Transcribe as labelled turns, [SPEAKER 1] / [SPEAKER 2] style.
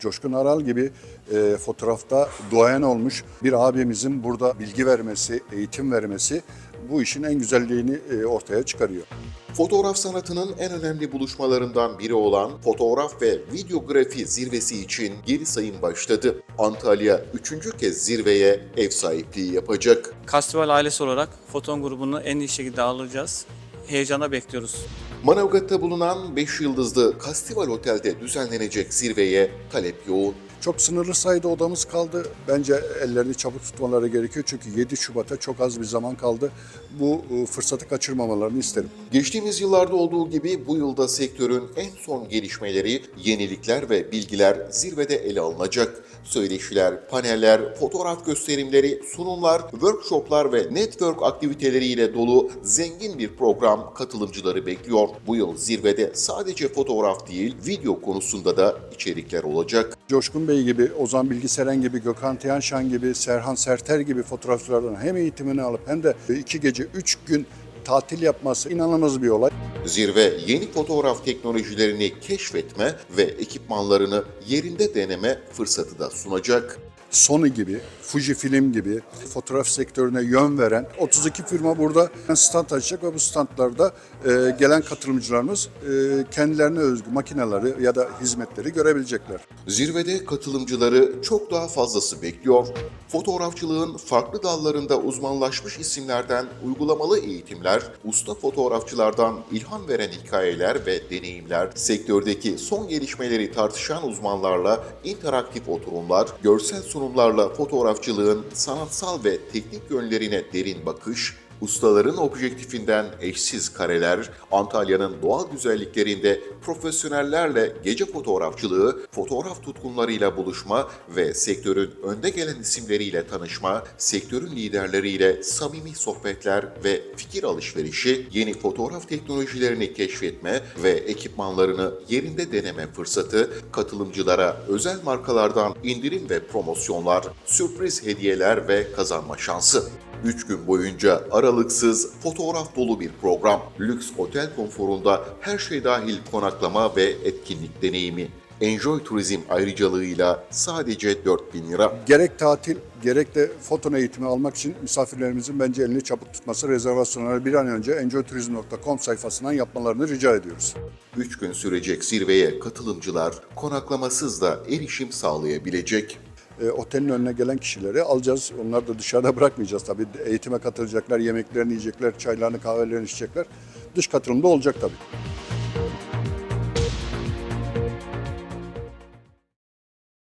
[SPEAKER 1] Coşkun Aral gibi e, fotoğrafta duayen olmuş bir abimizin burada bilgi vermesi, eğitim vermesi bu işin en güzelliğini e, ortaya çıkarıyor.
[SPEAKER 2] Fotoğraf sanatının en önemli buluşmalarından biri olan fotoğraf ve videografi zirvesi için geri sayım başladı. Antalya üçüncü kez zirveye ev sahipliği yapacak.
[SPEAKER 3] Kastival ailesi olarak Foton grubunu en iyi şekilde ağırlayacağız. Heyecana bekliyoruz.
[SPEAKER 2] Manavgat'ta bulunan 5 yıldızlı Kastival Otel'de düzenlenecek zirveye talep yoğun.
[SPEAKER 1] Çok sınırlı sayıda odamız kaldı. Bence ellerini çabuk tutmaları gerekiyor çünkü 7 Şubat'a çok az bir zaman kaldı. Bu e, fırsatı kaçırmamalarını isterim.
[SPEAKER 2] Geçtiğimiz yıllarda olduğu gibi bu yılda sektörün en son gelişmeleri, yenilikler ve bilgiler zirvede ele alınacak. Söyleşiler, paneller, fotoğraf gösterimleri, sunumlar, workshoplar ve network aktiviteleriyle dolu zengin bir program katılımcıları bekliyor. Bu yıl zirvede sadece fotoğraf değil, video konusunda da içerikler olacak.
[SPEAKER 1] Coşkun Bey gibi, Ozan Bilgiseren gibi, Gökhan Tiyanşan gibi, Serhan Serter gibi fotoğrafçılardan hem eğitimini alıp hem de iki gece, üç gün tatil yapması inanılmaz bir olay.
[SPEAKER 2] Zirve yeni fotoğraf teknolojilerini keşfetme ve ekipmanlarını yerinde deneme fırsatı da sunacak.
[SPEAKER 1] Sony gibi, Fujifilm gibi fotoğraf sektörüne yön veren 32 firma burada stand açacak ve bu standlarda e, gelen katılımcılarımız e, kendilerine özgü makineleri ya da hizmetleri görebilecekler.
[SPEAKER 2] Zirvede katılımcıları çok daha fazlası bekliyor. Fotoğrafçılığın farklı dallarında uzmanlaşmış isimlerden uygulamalı eğitimler, usta fotoğrafçılardan ilham veren hikayeler ve deneyimler, sektördeki son gelişmeleri tartışan uzmanlarla interaktif oturumlar, görsel sunumlarla fotoğrafçılığın sanatsal ve teknik yönlerine derin bakış, Ustaların objektifinden eşsiz kareler, Antalya'nın doğal güzelliklerinde profesyonellerle gece fotoğrafçılığı, fotoğraf tutkunlarıyla buluşma ve sektörün önde gelen isimleriyle tanışma, sektörün liderleriyle samimi sohbetler ve fikir alışverişi, yeni fotoğraf teknolojilerini keşfetme ve ekipmanlarını yerinde deneme fırsatı, katılımcılara özel markalardan indirim ve promosyonlar, sürpriz hediyeler ve kazanma şansı. 3 gün boyunca aralıksız fotoğraf dolu bir program. Lüks otel konforunda her şey dahil konaklama ve etkinlik deneyimi. Enjoy Turizm ayrıcalığıyla sadece 4000 lira.
[SPEAKER 1] Gerek tatil gerek de foto eğitimi almak için misafirlerimizin bence elini çabuk tutması, rezervasyonları bir an önce enjoyturizm.com sayfasından yapmalarını rica ediyoruz.
[SPEAKER 2] 3 gün sürecek zirveye katılımcılar konaklamasız da erişim sağlayabilecek.
[SPEAKER 1] E, otelin önüne gelen kişileri alacağız. Onları da dışarıda bırakmayacağız tabii. Eğitime katılacaklar, yemeklerini yiyecekler, çaylarını, kahvelerini içecekler. Dış katılımda olacak tabii.